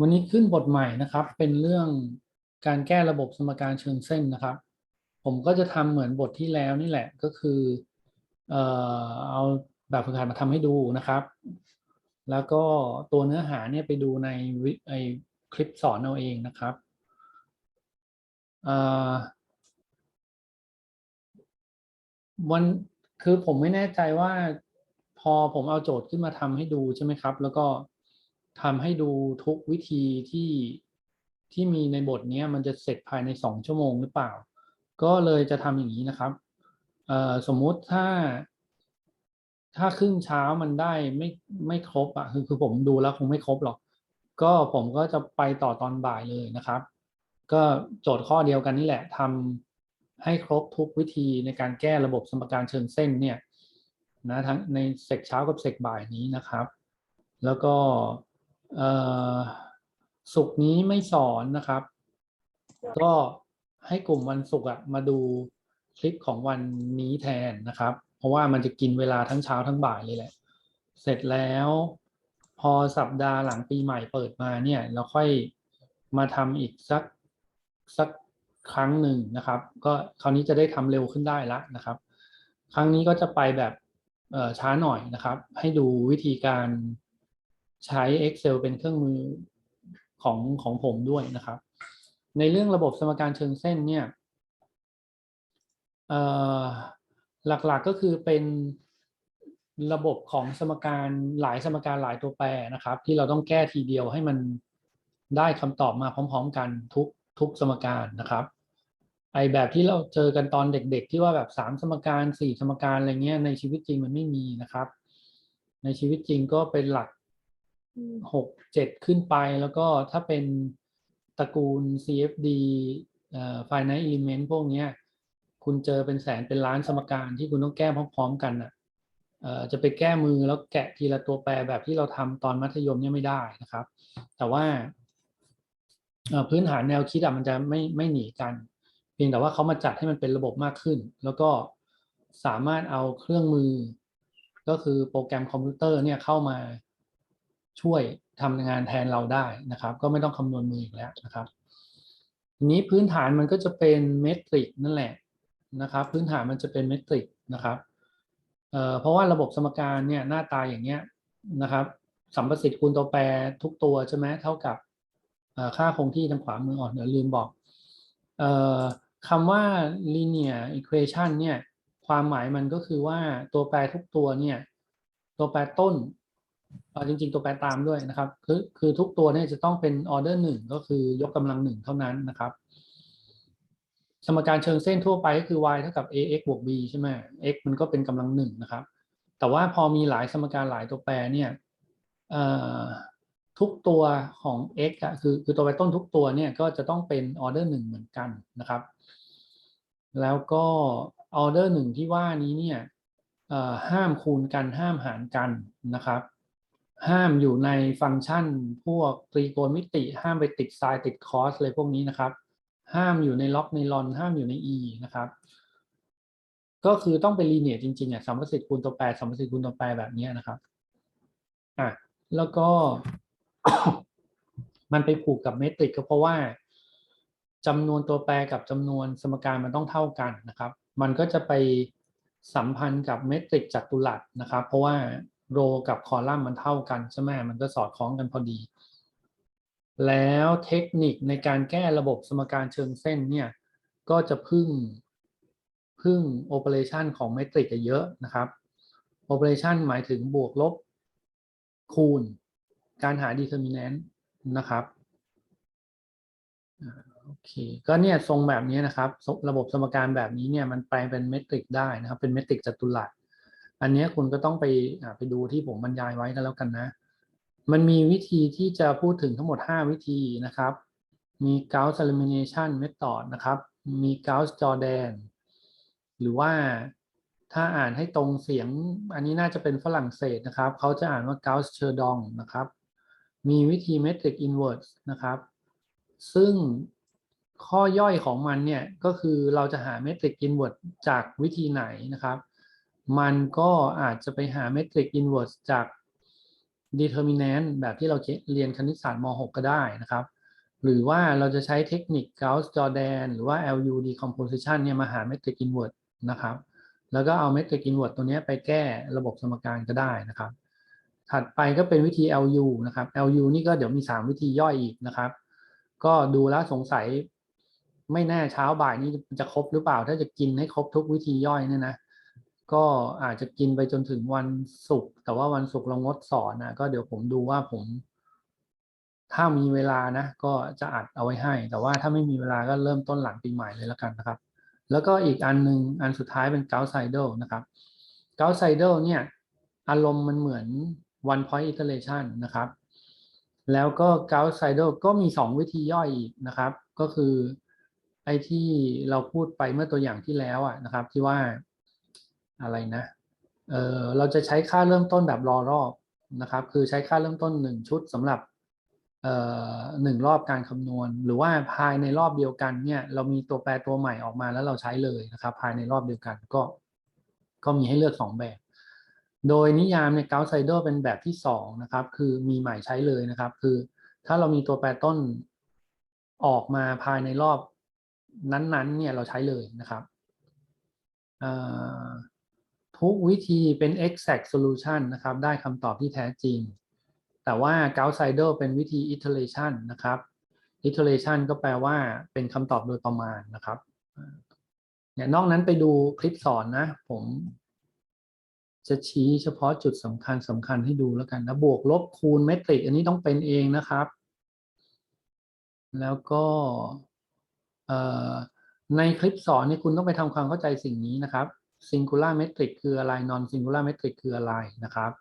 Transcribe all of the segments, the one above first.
วันนี้ขึ้นบทใหม่นะครับ เป็นเรื่องการแก้ระบบสมการเชิงเส้นนะครับ ผมก็จะทำเหมือนบทที่แล้วนี่แหละก็คือเอ่อเอาแบบฝึกหัดมาทำให้ดูนะครับ แล้วก็ตัวเนื้อหาเนี่ยไปดูในไอคลิปสอนเอาเองนะครับวันคือผมไม่แน่ใจว่าพอผมเอาโจทย์ขึ้นมาทำให้ดูใช่ไหมครับ แล้วก็ ทำให้ดูทุกวิธีที่ที่มีในบทนี้มันจะเสร็จภายในสองชั่วโมงหรือเปล่า ก็เลยจะทำอย่างนี้นะครับเอสมมุติถ้า ถ้าครึ่งเช้ามันได้ไม่ไม่ครบอะคือคือผมดูแล้วคงไม่ครบหรอก ก็ผมก็จะไปต่อตอนบ่ายเลยนะครับ ก็โจทย์ข้อเดียวกันนี่แหละทำให้ครบทุกวิธีในการแก้ระบบสมการเชิงเส้นเนี่ยนะทั้งในเซกเช้ากับเซกบ่ายนี้นะครับ แล้วก็ เอ่อศุกร์นี้ไม่สอนนะครับ ก็ให้กลุ่มวันศุกร์มาดูคลิปของวันนี้แทนนะครับ เพราะว่ามันจะกินเวลาทั้งเช้าทั้งบ่ายเลยแหละ เสร็จแล้วพอสัปดาห์หลังปีใหม่เปิดมาเนี่ย เราค่อยมาทำอีกสักสักครั้งหนึ่งนะครับ ก็คราวนี้จะได้ทำเร็วขึ้นได้ละนะครับ ครั้งนี้ก็จะไปแบบช้าหน่อยนะครับ ให้ดูวิธีการ ใช้ Excel เป็นเครื่องมือของของผมด้วยนะครับ ในเรื่องระบบสมการเชิงเส้นเนี่ยหลักๆก็คือเป็นระบบของสมการหลายสมการหลายตัวแปรนะครับ ที่เราต้องแก้ทีเดียวให้มันได้คำตอบมาพร้อม ๆ กันทุกทุกสมการนะครับ ไอแบบที่เราเจอกันตอนเด็ก ๆ ที่ว่าแบบสามสมการสี่สมการอะไรเงี้ยในชีวิตจริงมันไม่มีนะครับ ในชีวิตจริงก็เป็นหลัก หกเจ็ดขึ้นไป แล้วก็ถ้าเป็นตระกูล CFD เอ่อ finite element พวกเนี้ย คุณเจอเป็นแสนเป็นล้านสมการที่คุณต้องแก้พร้อมๆกันอะเอ่อจะไปแก้มือแล้วแกะทีละตัวแปรแบบที่เราทำตอนมัธยมเนี่ยไม่ได้นะครับ แต่ว่าพื้นฐานแนวคิดอะมันจะไม่ไม่หนีกัน เพียงแต่ว่าเขามาจัดให้มันเป็นระบบมากขึ้น แล้วก็สามารถเอาเครื่องมือ ก็คือโปรแกรมคอมพิวเตอร์เนี่ยเข้ามา ช่วยทำงานแทนเราได้นะครับ ก็ไม่ต้องคำนวณมืออีกแล้วนะครับทีนี้พื้นฐานมันก็จะเป็นเมตริกนั่นแหละนะครับ พื้นฐานมันจะเป็นเมตริกนะครับเอ่อเพราะว่าระบบสมการเนี่ยหน้าตาอย่างเงี้ยนะครับสัมประสิทธิ์คูณตัวแปรทุกตัวใช่ไหมเท่ากับค่าคงที่ทางขวามืออ่อนเดี๋ยวลืมบอกออคำว่า linear equation เนี่ยความหมายมันก็คือว่าตัวแปรทุกตัวเนี่ยตัวแปรต้น จริงๆ ตัวแปรตามด้วยนะครับ คือคือทุกตัวเนี่ยจะต้องเป็นออเดอร์หนึ่งก็คือยกกำลังหนึ่งเท่านั้นนะครับ สมการเชิงเส้นทั่วไปก็คือ y เท่ากับ ax บวก b ใช่ไหม x มันก็เป็นกำลังหนึ่งนะครับ แต่ว่าพอมีหลายสมการหลายตัวแปรเนี่ยทุกตัวของ x อะคือคือตัวแปรต้นทุกตัวเนี่ยก็จะต้องเป็นออเดอร์หนึ่งเหมือนกันนะครับ แล้วก็ออเดอร์หนึ่งที่ว่านี้เนี่ยห้ามคูณกันห้ามหารกันนะครับ ห้ามอยู่ในฟังก์ชัน พวกตรีโกณมิติ ห้ามไปติดไซน์ติดคอสเลยพวกนี้นะครับ ห้ามอยู่ในล็อกในลอน ห้ามอยู่ใน e นะครับ ก็คือต้องเป็นลีเนียจริงๆอะสัมประสิทธิ์คูณตัวแปรสัมประสิทธิ์คูณตัวแปรแบบนี้นะครับอะแล้วก็มันไปผูกกับเมตริกก็เพราะว่าจำนวนตัวแปรกับจำนวนสมการมันต้องเท่ากันนะครับ มันก็จะไปสัมพันธ์กับเมตริกจัตุรัสนะครับ เพราะว่า โรกับคอลัมน์มันเท่ากันใช่ไหมมันก็สอดคล้องกันพอดี แล้วเทคนิคในการแก้ระบบสมการเชิงเส้นเนี่ย ก็จะพึ่งพึ่งโอเปอเรชันของเมตริกเยอะนะครับโอเปอเรชันหมายถึงบวกลบคูณ การหา determinant นะครับโอเคก็เนี่ยทรงแบบนี้นะครับ ระบบสมการแบบนี้เนี่ยมันแปลงเป็นเมตริกได้นะครับ เป็นเมตริกจัตุรัส อันนี้คุณก็ต้องไปไปดูที่ผมบรรยายไว้กันแล้วกันนะ มันมีวิธีที่จะพูดถึงทั้งหมด 5 วิธีนะครับ มี Gauss elimination method นะครับ มี Gauss Jordan หรือว่าถ้าอ่านให้ตรงเสียง อันนี้น่าจะเป็นฝรั่งเศสนะครับ เขาจะอ่านว่า Gauss Cherdong นะครับ มีวิธี metric inverse นะครับ ซึ่งข้อย่อยของมันเนี่ย ก็คือเราจะหา metric inverse จากวิธีไหนนะครับ มันก็อาจจะไปหา metric inverse จาก determinant แบบที่เราเรียนคณิตศาสตร์ม .6 ก็ได้นะครับ หรือว่าเราจะใช้เทคนิค Gauss-Jordan หรือว่า LU decomposition เนี่ยมาหา metric inverse นะครับ แล้วก็เอา metric inverse ตัวนี้ไปแก้ระบบสมการก็ได้นะครับ ถัดไปก็เป็นวิธี LU นะครับ LU นี่ก็เดี๋ยวมี 3 วิธีย่อยอีกนะครับ ก็ดูแล้วสงสัยไม่แน่เช้าบ่ายนี้จะครบหรือเปล่า ถ้าจะกินให้ครบทุกวิธีย่อยเนี่ยนะ ก็อาจจะกินไปจนถึงวันศุกร์แต่ว่าวันศุกร์เรางดสอนนะก็เดี๋ยวผมดูว่าผม ถ้ามีเวลานะ ก็จะอัดเอาไว้ให้ แต่ว่าถ้าไม่มีเวลาก็เริ่มต้นหลังปีใหม่เลยแล้วกันนะครับ แล้วก็อีกอันหนึ่งอันสุดท้ายเป็น Gauss Seidel นะครับ Gauss Seidel เนี่ย อารมณ์มันเหมือน one point iteration นะครับ แล้วก็ Gauss Seidel ก็มี 2 วิธีย่อยอีกนะครับ ก็คือไอ้ที่เราพูดไปเมื่อตัวอย่างที่แล้วอะนะครับ ที่ว่า อะไรนะเออเราจะใช้ค่าเริ่มต้นแบบรอรอบนะครับ คือใช้ค่าเริ่มต้น 1 ชุดสำหรับเอ่อหนึ่งรอบการคำนวณ หรือว่าภายในรอบเดียวกันเนี่ยเรามีตัวแปรตัวใหม่ออกมาแล้วเราใช้เลยนะครับ ภายในรอบเดียวกันก็ ก็มีให้เลือก 2 แบบ โดยนิยามใน Gauss Seidel เป็นแบบที่2นะครับ คือมีใหม่ใช้เลยนะครับ คือถ้าเรามีตัวแปรต้นออกมาภายในรอบนั้นๆ เนี่ยเราใช้เลยนะครับ ทุกวิธีเป็น exact solution นะครับ ได้คำตอบที่แท้จริง แต่ว่า Gauss Seidel เป็นวิธี iteration นะครับ iteration ก็แปลว่าเป็นคำตอบโดยประมาณนะครับเนี่ยนอกนั้นไปดูคลิปสอนนะ ผมจะชี้เฉพาะจุดสำคัญสำคัญให้ดูแล้วกันนะบวกลบคูณเมตริก อันนี้ต้องเป็นเองนะครับ แล้วก็ในคลิปสอนนี่คุณต้องไปทำความเข้าใจสิ่งนี้นะครับ singular metric คืออะไร non singular metric คืออะไรนะครับ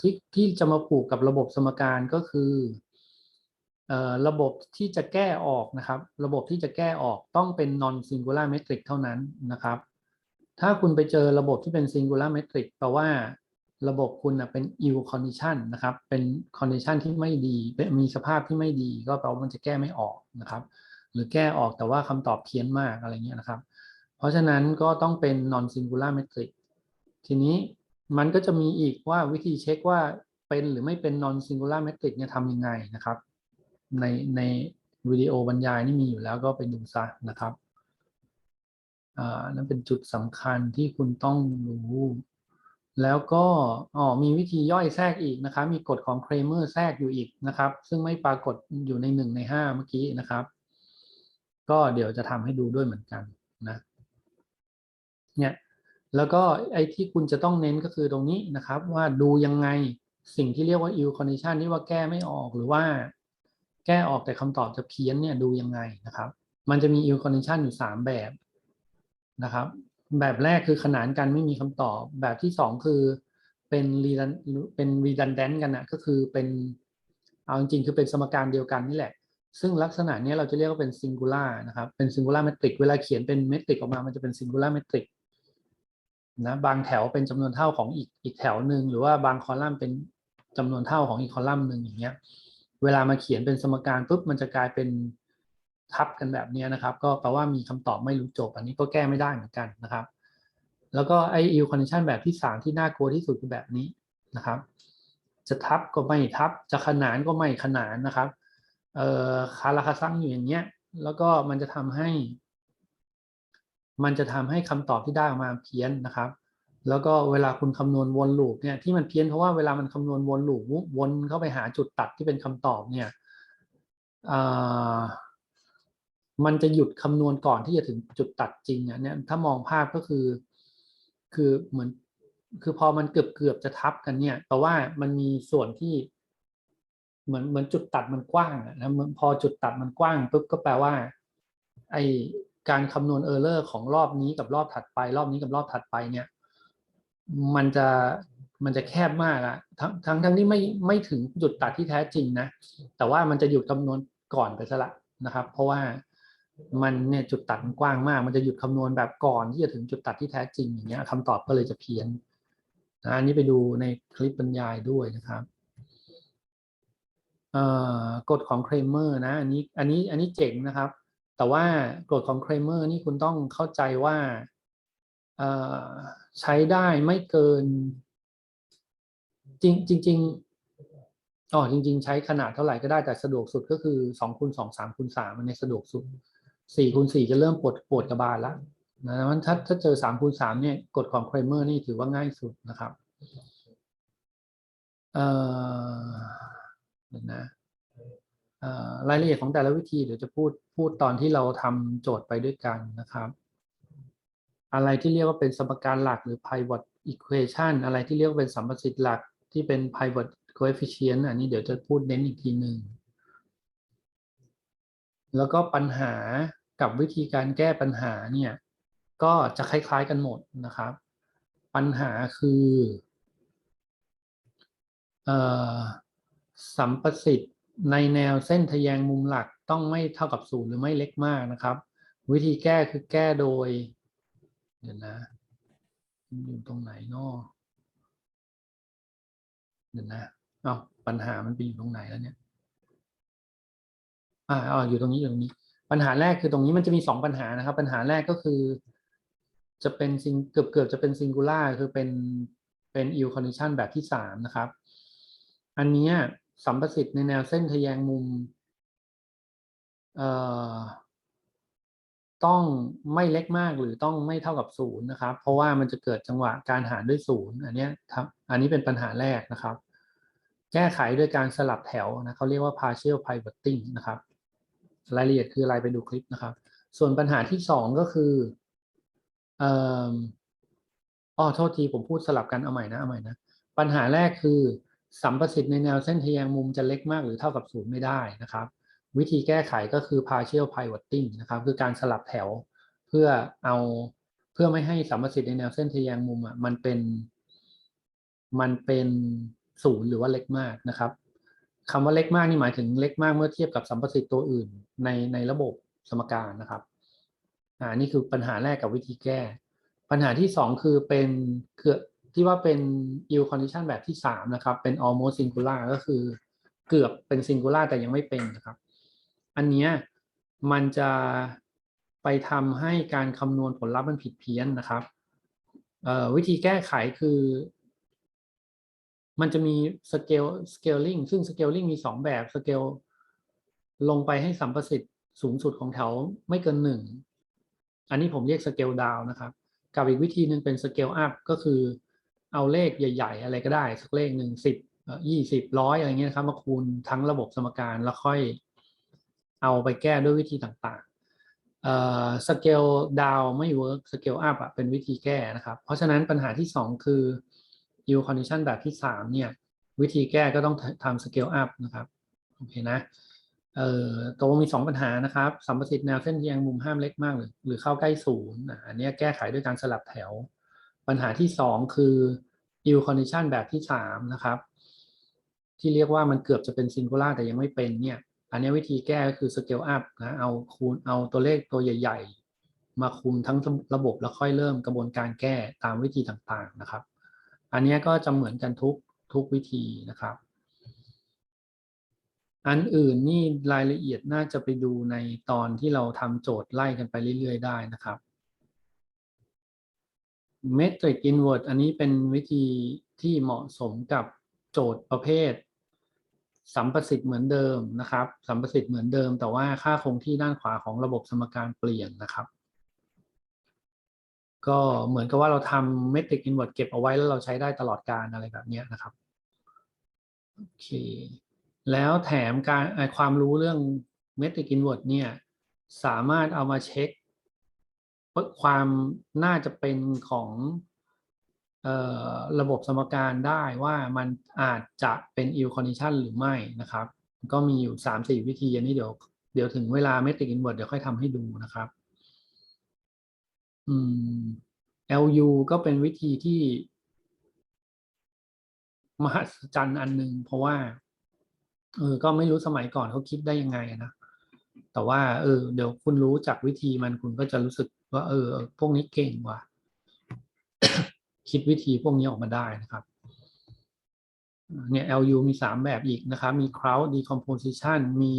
ที่ที่จะมาผูกกับระบบสมการก็คือระบบที่จะแก้ออกนะครับ ระบบที่จะแก้ออกต้องเป็น non singular metric เท่านั้นนะครับ ถ้าคุณไปเจอระบบที่เป็น singular metric แปลว่าระบบคุณเป็น ill condition นะครับ เป็น condition ที่ไม่ดีมีสภาพที่ไม่ดี ก็แปลว่ามันจะแก้ไม่ออกนะครับ หรือแก้ออกแต่ว่าคำตอบเพี้ยนมากอะไรเงี้ยนะครับ เพราะฉะนั้นก็ต้องเป็น non singular metric ทีนี้มันก็จะมีอีกว่าวิธีเช็คว่าเป็นหรือไม่เป็น non singular metric เนี่ยทำยังไงนะครับ ในในวิดีโอบรรยายนี่มีอยู่แล้วก็ไปดูซะนะครับอ่านั่นเป็นจุดสำคัญที่คุณต้องรู้ แล้วก็อ๋อมีวิธีย่อยแทรกอีกนะครับ มีกฎของเครเมอร์แทรกอยู่อีกนะครับ ซึ่งไม่ปรากฏอยู่ในหนึ่งในห้าเมื่อกี้นะครับ ก็เดี๋ยวจะทำให้ดูด้วยเหมือนกันนะ เนี่ยแล้วก็ไอ้ที่คุณจะต้องเน้นก็คือตรงนี้นะครับ ว่าดูยังไงสิ่งที่เรียกว่า ill condition ที่ว่าแก้ไม่ออกหรือว่า แก้ออกแต่คำตอบจะเพี้ยนเนี่ยดูยังไงนะครับ มันจะมี ill condition อยู่ 3 แบบนะครับ แบบแรกคือขนานกันไม่มีคำตอบ แบบที่ 2 คือเป็นเป็น redundant กันนะก็คือเป็นเอาจริงๆคือเป็นสมการเดียวกันนี่แหละ ซึ่งลักษณะนี้เราจะเรียกว่าเป็น singular นะครับเป็น singular metric เวลาเขียนเป็นเมตริกออกมามันจะเป็น singular metric นะบางแถวเป็นจำนวนเท่าของอีกอีกแถวหนึ่งหรือว่าบางคอลัมน์เป็นจำนวนเท่าของอีกคอลัมน์หนึ่งอย่างเงี้ย เวลามาเขียนเป็นสมการปุ๊บมันจะกลายเป็นทับกันแบบนี้นะครับ ก็แปลว่ามีคำตอบไม่รู้จบ อันนี้ก็แก้ไม่ได้เหมือนกันนะครับ แล้วก็ไอ ill condition แบบที่3ที่น่ากลัวที่สุดคือแบบนี้นะครับ จะทับก็ไม่ทับ จะขนานก็ไม่ขนานนะครับเอ่อคาราคาซังอยู่อย่างเงี้ย แล้วก็มันจะทำให้ มันจะทำให้คำตอบที่ได้ออกมาเพี้ยนนะครับ แล้วก็เวลาคุณคำนวณวนลูปเนี่ยที่มันเพี้ยนเพราะว่าเวลามันคำนวณวนลูปวนเข้าไปหาจุดตัดที่เป็นคำตอบเนี่ยมันจะหยุดคำนวณก่อนที่จะถึงจุดตัดจริงเนี่ยถ้ามองภาพก็คือ คือเหมือนคือพอมันเกือบเกือบจะทับกันเนี่ยแปลว่ามันมีส่วนที่เหมือนเหมือนจุดตัดมันกว้างนะพอจุดตัดมันกว้างปุ๊บก็แปลว่า ไอ การคำนวณเออร์เลอร์ของรอบนี้กับรอบถัดไป รอบนี้กับรอบถัดไปเนี่ย มันจะมันจะแคบมากอะทั้งทั้งทั้งที่ไม่ไม่ถึงจุดตัดที่แท้จริงนะ แต่ว่ามันจะหยุดคำนวณก่อนไปซะละนะครับ เพราะว่ามันเนี่ยจุดตัดมันกว้างมาก มันจะหยุดคำนวณแบบก่อนที่จะถึงจุดตัดที่แท้จริงอย่างเงี้ยคำตอบก็เลยจะเพี้ยนนะอันนี้ไปดูในคลิปบรรยายด้วยนะครับกฎของเครเมอร์นะอันนี้อันนี้อันนี้เจ๋งนะครับ แต่ว่ากฎของเครมเมอร์นี่คุณต้องเข้าใจว่าใช้ได้ไม่เกิน จริงจริงอ๋อจริง ๆ ใช้ขนาดเท่าไหร่ก็ได้แต่สะดวกสุดก็คือสองคูณสองสามคูณสามมันในสะดวกสุดสี่คูณสี่จะเริ่มปวดปวดกระบาลล้วนะมันถ้าถ้าเจอสามคูณสามเนี่ยกฎของเครมเมอร์นี่ถือว่าง่ายสุดนะครับ เอ่อนะ รายละเอียดของแต่ละวิธีเดี๋ยวจะพูดพูดตอนที่เราทำโจทย์ไปด้วยกันนะครับ อะไรที่เรียกว่าเป็นสมการหลักหรือ pivot equation อะไรที่เรียกว่าเป็นสัมประสิทธิ์หลักที่เป็น pivot coefficient อันนี้เดี๋ยวจะพูดเน้นอีกทีหนึ่งแล้วก็ปัญหากับวิธีการแก้ปัญหาเนี่ยก็จะคล้ายๆกันหมดนะครับ ปัญหาคือออสัมประสิทธิ์ ในแนวเส้นทะแยงมุมหลักต้องไม่เท่ากับศูนย์หรือไม่เล็กมากนะครับ วิธีแก้คือแก้โดย เดี๋ยวนะมันอยู่ตรงไหนนาะเดี๋ยวนะเอาปัญหามันไปอยู่ตรงไหนแล้วเนี่ยอ่าอ๋ออยู่ตรงนี้อยู่ตรงนี้ ปัญหาแรกคือตรงนี้มันจะมีสองปัญหานะครับ ปัญหาแรกก็คือ จะเป็นซิงเกือบเกือบจะเป็นซิงคูล่าคือเป็นเป็นอิลคอนดิชันแบบที่สามนะครับ อันเนี้ย สัมประสิทธิ์ในแนวเส้นทะแยงมุมต้องไม่เล็กมากหรือต้องไม่เท่ากับศูนย์นะครับ เพราะว่ามันจะเกิดจังหวะการหารด้วยศูนย์อันนี้ครับอันนี้เป็นปัญหาแรกนะครับ แก้ไขด้วยการสลับแถวนะเขาเรียกว่า partial pivoting นะครับรายละเอียดคืออะไรไปดูคลิปนะครับ ส่วนปัญหาที่สองก็คืออ่ออ๋อโทษทีผมพูดสลับกันเอาใหม่นะเอาใหม่นะปัญหาแรกคือ สัมประสิทธิ์ในแนวเส้นทะแยงมุมจะเล็กมากหรือเท่ากับศูนย์ไม่ได้นะครับ วิธีแก้ไขก็คือ partial pivoting นะครับ คือการสลับแถวเพื่อเอาเพื่อไม่ให้สัมประสิทธิ์ในแนวเส้นทะแยงมุมอะมันเป็น มันเป็นศูนย์หรือว่าเล็กมากนะครับคำว่าเล็กมากนี่หมายถึงเล็กมากเมื่อเทียบกับสัมประสิทธิ์ตัวอื่นในในระบบสมการนะครับอ่านี่คือปัญหาแรกกับวิธีแก้ ปัญหาที่สองคือเป็นคือ ที่ว่าเป็น yield condition แบบที่สามนะครับ เป็น almost singular ก็คือเกือบเป็น singular แต่ยังไม่เป็นนะครับ อันเนี้ยมันจะไปทำให้การคำนวณผลลัพธ์มันผิดเพี้ยนนะครับวิธีแก้ไขคือ มันจะมี scale scaling ซึ่ง scaling มีสองแบบ scale ลงไปให้สัมประสิทธิ์สูงสุดของแถวไม่เกินหนึ่งอันนี้ผมเรียก scale down นะครับ กับอีกวิธีหนึ่งเป็น scale up ก็คือ เอาเลขใหญ่ ๆ อะไรก็ได้สักเลขหนึ่งสิบยี่สิบร้อยอะไรเงี้ยนะครับมาคูณทั้งระบบสมการแล้วค่อยเอาไปแก้ด้วยวิธีต่างๆเอ่อ scale down ไม่ work scale up อะเป็นวิธีแก้นะครับ เพราะฉะนั้นปัญหาที่สองคือ yield condition แบบที่สามเนี่ย วิธีแก้ก็ต้องทำ scale up นะครับโอเคนะเอ่อตกลงมีสองปัญหานะครับสัมประสิทธิ์แนวเส้นทะแยงมุมห้ามเล็กมากหรือหรือเข้าใกล้ศูนย์อันนี้แก้ไขด้วยการสลับแถว ปัญหาที่สองคือ yield condition แบบที่สามนะครับ ที่เรียกว่ามันเกือบจะเป็น singular แต่ยังไม่เป็นเนี่ยอันนี้วิธีแก้ก็คือ scale up นะเอาคูณเอาตัวเลขตัวใหญ่ ๆ มาคูณทั้งระบบแล้วค่อยเริ่มกระบวนการแก้ตามวิธีต่างๆนะครับ อันนี้ก็จะเหมือนกันทุกทุกวิธีนะครับ อันอื่นนี่รายละเอียดน่าจะไปดูในตอนที่เราทำโจทย์ไล่กันไปเรื่อย ๆ ได้นะครับ Metric Inward อันนี้เป็นวิธีที่เหมาะสมกับโจทย์ประเภท สัมประสิทธิ์เหมือนเดิมนะครับ สัมประสิทธิ์เหมือนเดิม แต่ว่าค่าคงที่ด้านขวาของระบบสมการเปลี่ยนนะครับ ก็เหมือนกับว่าเราทำ Metric Inward เก็บเอาไว้แล้วเราใช้ได้ตลอดการอะไรแบบนี้นะครับโอเคแล้วแถมการความรู้เรื่อง Metric Inward เนี่ยสามารถเอามาเช็ค ความน่าจะเป็นของออระบบสมการได้ว่ามันอาจจะเป็น ill condition หรือไม่นะครับ ก็มีอยู่สามสี่วิธีอันนี้เดี๋ยวเดี๋ยวถึงเวลา metric inward เดี๋ยวค่อยทำให้ดูนะครับอืม LU ก็เป็นวิธีที่ มหัศจรรย์อันหนึ่งเพราะว่าเออก็ไม่รู้สมัยก่อนเขาคิดได้ยังไงนะ แต่ว่า เออ เดี๋ยวคุณรู้จากวิธีมันคุณก็จะรู้สึก ว่าเออ พวกนี้เก่งว่ะ คิดวิธีพวกนี้ออกมาได้นะครับ เนี่ย LU มีสามแบบอีกนะครับ มี crowd decomposition มี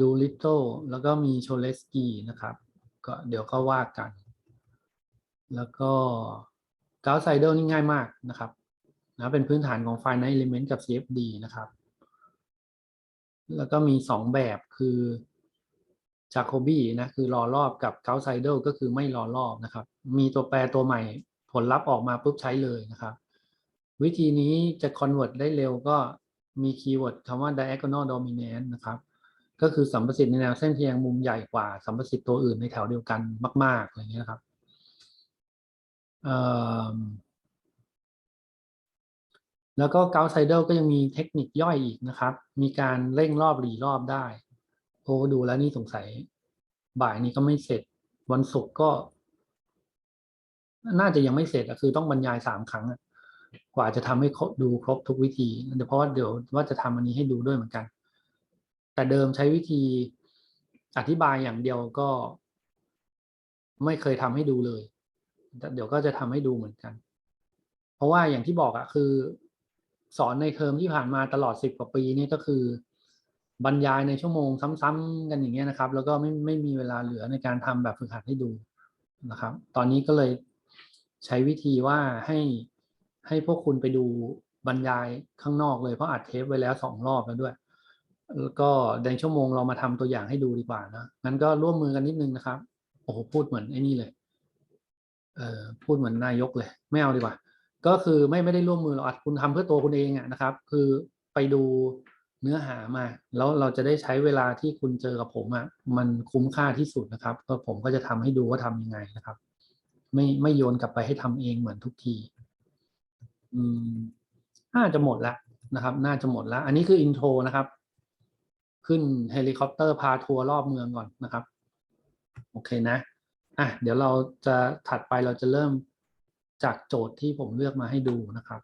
do little แล้วก็มี Cholesky นะครับ ก็เดี๋ยวก็ว่ากัน แล้วก็ Gauss Seidel นี่ง่ายมากนะครับนะเป็นพื้นฐานของ finite element กับ CFD นะครับ แล้วก็มีสองแบบคือ Jacobi นะคือรอรอบกับ Gauss Seidel ก็คือไม่รอรอบนะครับ มีตัวแปรตัวใหม่ผลลัพธ์ออกมาปุ๊บใช้เลยนะครับ วิธีนี้จะ convert ได้เร็วก็มีคีย์เวิร์ดคำว่า diagonal dominant นะครับ ก็คือสัมประสิทธิ์ในแนวเส้นเทียงมุมใหญ่กว่าสัมประสิทธิ์ตัวอื่นในแถวเดียวกันมาก ๆ อะไรเงี้ยครับแล้วก็ Gauss Seidel ก็ยังมีเทคนิคย่อยอีกนะครับ มีการเร่งรอบหลีรอบได้ โอ้ดูแล้วนี่สงสัย บ่ายนี้ก็ไม่เสร็จ วันศุกร์ก็ น่าจะยังไม่เสร็จอะคือต้องบรรยายสามครั้งอะกว่าจะทำให้ดูครบทุกวิธีเดี๋ยวเพราะว่าเดี๋ยวว่าจะทำอันนี้ให้ดูด้วยเหมือนกัน แต่เดิมใช้วิธีอธิบายอย่างเดียวก็ ไม่เคยทำให้ดูเลย เดี๋ยวก็จะทำให้ดูเหมือนกัน เพราะว่าอย่างที่บอกอะคือ สอนในเทอมที่ผ่านมาตลอดสิบกว่าปีนี่ก็คือ บรรยายในชั่วโมงซ้ำๆกันอย่างเงี้ยนะครับ แล้วก็ไม่ไม่มีเวลาเหลือในการทำแบบฝึกหัดให้ดูนะครับ ตอนนี้ก็เลยใช้วิธีว่าให้ให้พวกคุณไปดูบรรยายข้างนอกเลยเพราะอัดเทปไว้แล้วสองรอบแล้วด้วย แล้วก็ในชั่วโมงเรามาทำตัวอย่างให้ดูดีกว่านะงั้นก็ร่วมมือกันนิดนึงนะครับโอ้โหพูดเหมือนไอ้นี่เลยเอ่อพูดเหมือนนายกเลย ไม่เอาดีกว่า ก็คือไม่ไม่ได้ร่วมมือเราอัดคุณทำเพื่อตัวคุณเองอะนะครับ คือไปดู เนื้อหามา แล้วเราจะได้ใช้เวลาที่คุณเจอกับผมอะมันคุ้มค่าที่สุดนะครับ ก็ผมก็จะทำให้ดูว่าทำยังไงนะครับ ไม่ไม่โยนกลับไปให้ทำเองเหมือนทุกที อืมน่าจะหมดล้วนะครับ น่าจะหมดล้วอันนี้คืออินโทรนะครับ ขึ้นเฮลิคอปเตอร์พาทัวร์รอบเมืองก่อนนะครับ โอเคนะอะเดี๋ยวเราจะถัดไปเราจะเริ่มจากโจทย์ที่ผมเลือกมาให้ดูนะครับ